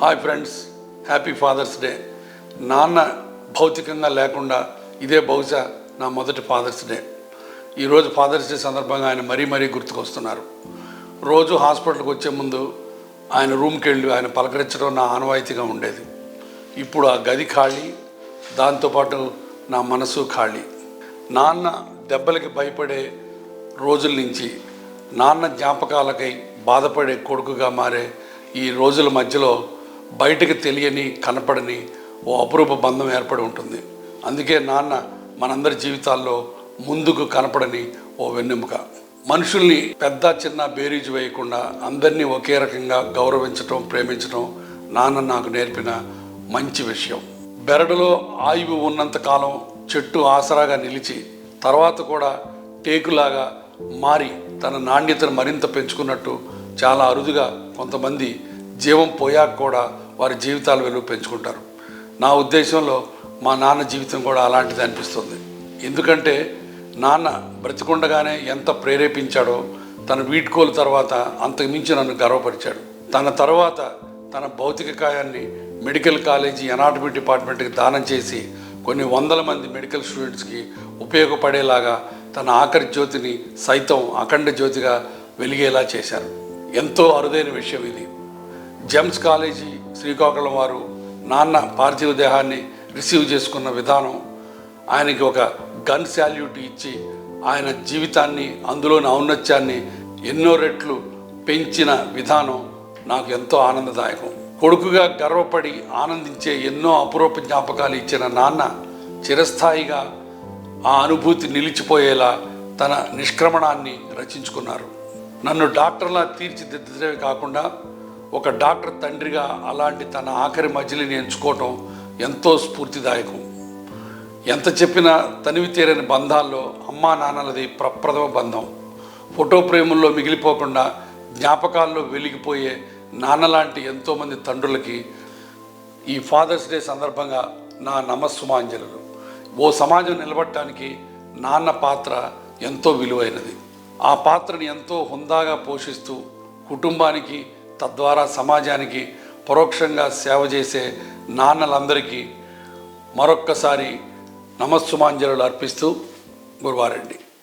Hi friends happy father's day నాన్న భౌతికంగా లేకుండా ఇదే బహుశా నా మొదటి ఫాదర్స్ డే ఈరోజు ఫాదర్స్ డే సందర్భంగా ఆయన మరీ మరీ గుర్తుకొస్తున్నారు. రోజు హాస్పిటల్కి వచ్చే ముందు ఆయన రూమ్కి వెళ్ళి ఆయన పలకరించడం నా ఆనవాయితీగా ఉండేది. ఇప్పుడు ఆ గది ఖాళీ దాంతోపాటు నా మనసు ఖాళీ. నాన్న దెబ్బలకి భయపడే రోజుల నుంచి నాన్న జ్ఞాపకాలకై బాధపడే కొడుకుగా మారే ఈ రోజుల మధ్యలో బయటకు తెలియని కనపడని ఓ అపురూప బంధం ఏర్పడి ఉంటుంది. అందుకే నాన్న మనందరి జీవితాల్లో ముందుకు కనపడని ఓ వెన్నెముక. మనుషుల్ని పెద్ద చిన్న బేరీజు వేయకుండా అందరినీ ఒకే రకంగా గౌరవించటం ప్రేమించటం నాన్న నాకు నేర్పిన మంచి విషయం. బెరడులో ఆయువు ఉన్నంత కాలం చెట్టు ఆసరాగా నిలిచి తర్వాత కూడా టేకులాగా మారి తన నాణ్యతను మరింత పెంచుకున్నట్టు చాలా అరుదుగా కొంతమంది జీవం పోయాక కూడా వారి జీవితాలు వెలుగు పెంచుకుంటారు. నా ఉద్దేశంలో మా నాన్న జీవితం కూడా అలాంటిది అనిపిస్తుంది. ఎందుకంటే నాన్న బ్రతికుండగానే ఎంత ప్రేరేపించాడో తన వీడ్కోలు తర్వాత అంతకుమించి నన్ను గర్వపరిచాడు. తన తర్వాత తన భౌతిక కాయాన్ని మెడికల్ కాలేజీ ఎనాటమీ డిపార్ట్మెంట్కి దానం చేసి కొన్ని వందల మంది మెడికల్ స్టూడెంట్స్కి ఉపయోగపడేలాగా తన ఆఖరి జ్యోతిని సైతం అఖండ జ్యోతిగా వెలిగేలా చేశారు. ఎంతో అరుదైన విషయం ఇది. జెమ్స్ కాలేజీ శ్రీకాకుళం వారు నాన్న పార్థివ దేహాన్ని రిసీవ్ చేసుకున్న విధానం ఆయనకి ఒక గన్ శాల్యూట్ ఇచ్చి ఆయన జీవితాన్ని అందులోని ఔన్నత్యాన్ని ఎన్నో రెట్లు పెంచిన విధానం నాకు ఎంతో ఆనందదాయకం. కొడుకుగా గర్వపడి ఆనందించే ఎన్నో అపురూప జ్ఞాపకాలు ఇచ్చిన నాన్న చిరస్థాయిగా ఆ అనుభూతి నిలిచిపోయేలా తన నిష్క్రమణాన్ని రచించుకున్నారు. నన్ను డాక్టర్లా తీర్చిదిద్దడమే కాకుండా ఒక డాక్టర్ తండ్రిగా అలాంటి తన ఆఖరి మజిలిని ఎంచుకోవటం ఎంతో స్ఫూర్తిదాయకం. ఎంత చెప్పినా తనివి తీరని బంధాల్లో అమ్మా నాన్నలది ప్రప్రథమ బంధం. ఫోటో ప్రేముల్లో మిగిలిపోకుండా జ్ఞాపకాల్లో వెలిగిపోయే నాన్నలాంటి ఎంతోమంది తండ్రులకి ఈ ఫాదర్స్ డే సందర్భంగా నా నమస్సుమాంజలు ఓ సమాజం నిలబడటానికి నాన్న పాత్ర ఎంతో విలువైనది. ఆ పాత్రని ఎంతో హుందాగా పోషిస్తూ కుటుంబానికి తద్వారా సమాజానికి పరోక్షంగా సేవ చేసే నాన్నలందరికీ మరొక్కసారి నమస్సుమాంజలు అర్పిస్తూ గురువారెడ్డి